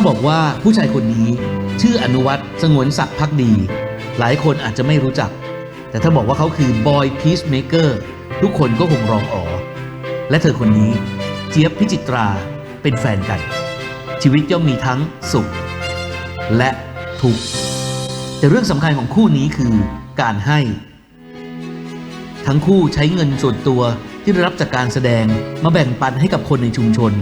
าบอกว่าผู้ชายคนนี้ ชื่ออนุวัตรสงวนศักดิ์พักดี หลายคนอาจจะไม่รู้จัก แต่ถ้าบอกว่าเขาคือบอยพีซเมเกอร์ทุกคนก็คงร้องอ๋อและเธอคนนี้ เจี๊ยบพิจิตราเป็นแฟนกัน ชีวิตย่อมมีทั้งสุข และทุกข์แต่เรื่องสำคัญของคู่นี้คือการให้ ทั้งคู่ใช้เงินส่วนตัวที่ได้รับจากการแสดงมาแบ่งปันให้กับคนในชุมชน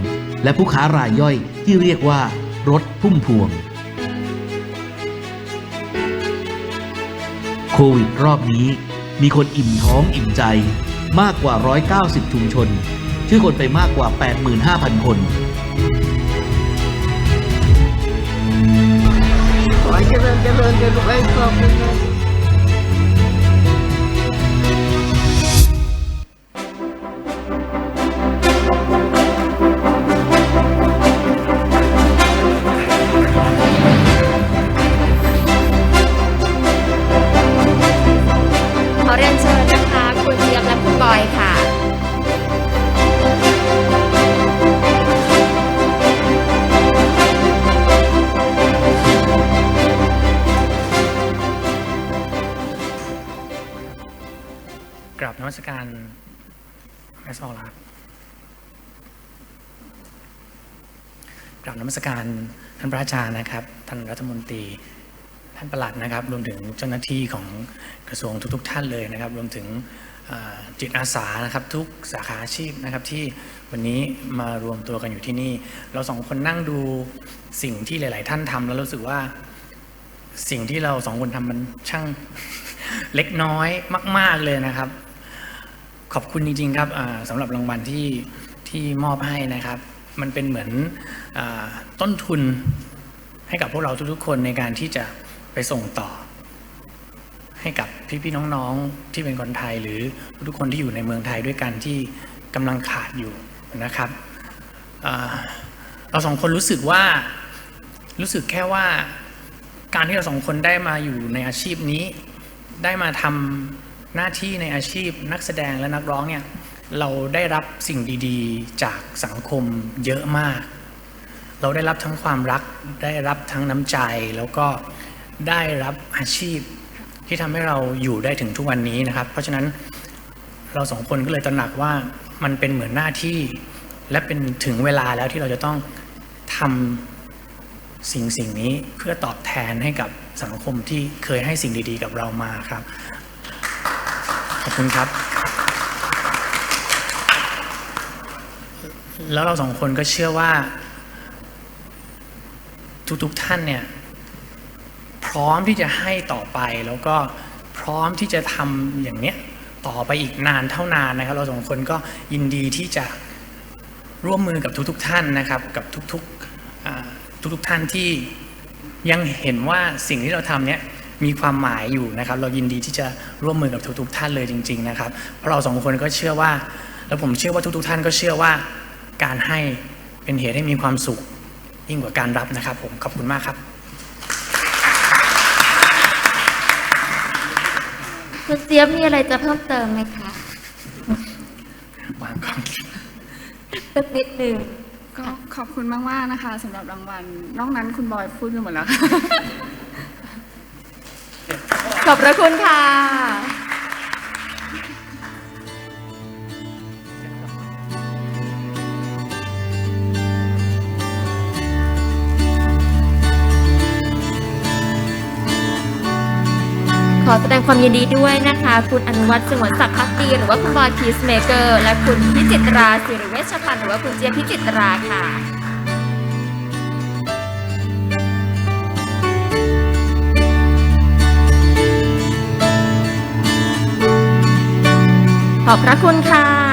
และผู้ค้ารายย่อยที่เรียกว่า รถพุ่มพวง โควิดรอบนี้ มีคนอิ่มท้องอิ่มใจมากกว่า 190 ชุมชน ชื่อคนไปมากกว่า 85,000 คนขอให้เจริญเจริญเจริญไปขอบคุณ กราบนมัสการแม่ซอลาครับกราบนมัสการท่านพระอาจารย์นะครับ ท่านรัฐมนตรี ท่านประหลัดนะครับ รวมถึงเจ้าหน้าที่ของกระทรวงทุก ๆ ท่านเลยนะครับ รวมถึงจิตอาสานะครับทุกสาขาอาชีพนะครับที่วันนี้มารวมตัวกันอยู่ที่นี่ เราสองคนนั่งดูสิ่งที่หลาย ๆ ท่านทำแล้วรู้สึกว่าสิ่งที่เราสองคนทำมันช่างเล็กน้อยมาก ๆเลยนะครับ ขอบคุณจริงๆครับสำหรับรางวัลที่ที่มอบให้นะครับ มันเป็นเหมือนอต้นทุนให้กับพวกเราทุกๆคนในการที่จะไปส่งต่อ ให้กับพี่ๆน้องๆที่เป็นคนไทยหรือทุกคนที่อยู่ในเมืองไทยด้วยกันที่กำลังขาดอยู่นะครับเราสองคนรู้สึกว่ารู้สึกแค่ว่าการที่เราสองคนได้มาอยู่ในอาชีพนี้ ได้มาทำ หน้าที่ในอาชีพนักแสดงและนักร้องเนี่ยเราได้รับสิ่งดีๆ จากสังคมเยอะมาก เราได้รับทั้งความรัก ได้รับทั้งน้ำใจ แล้วก็ได้รับอาชีพที่ทำให้เราอยู่ได้ถึงทุกวันนี้นะครับ เพราะฉะนั้นเราสองคนก็เลยตระหนักว่ามันเป็นเหมือนหน้าที่ และเป็นถึงเวลาแล้วที่เราจะต้องทำสิ่งสิ่งนี้เพื่อตอบแทนให้กับสังคมที่เคยให้สิ่งดีๆ กับเรามาครับ อบคุณครับ แล้วเราสองคนก็เชื่อว่า ทุกๆท่านเนี่ย พร้อมที่จะให้ต่อไปแล้วก็พร้อมที่จะทำอย่างเนี้ยต่อไปอีกนานเท่านานนะครับ เราสองคนก็ยินดีที่จะร่วมมือกับทุกๆท่านนะครับ กับทุกๆทุกๆท่านที่ยังเห็นว่าสิ่งที่เราทำเนี้ย มีความหมายอยู่นะครับ เรายินดีที่จะร่วมมือกับทุกๆท่านเลยจริง ๆนะครับ เพราะเราสองคนก็เชื่อว่า แล้วผมเชื่อว่าทุกๆท่านก็เชื่อว่า การให้เป็นเหตุให้มีความสุขยิ่งกว่าการรับนะครับ ผมขอบคุณมากครับคุณเจี๊ยบมีอะไรจะเพิ่มเติมไหมคะวางกล้องสักนิดหนึ่งก็ขอบคุณมากๆนะคะสำหรับรางวัล นอกนั้นคุณบอยพูดกันหมดแล้วค่ะ ขอบพระคุณค่ะ ขอแสดงความยินดีด้วยนะคะ คุณอนุวัฒน์สงวนศักดิ์พักดีหรือว่าคุณบอยพีซเมเกอร์ และคุณพิจิตราสิริเวชพันธ์หรือว่าคุณเจี๊ยบพิจิตราค่ะ อบพระคุณค่ะ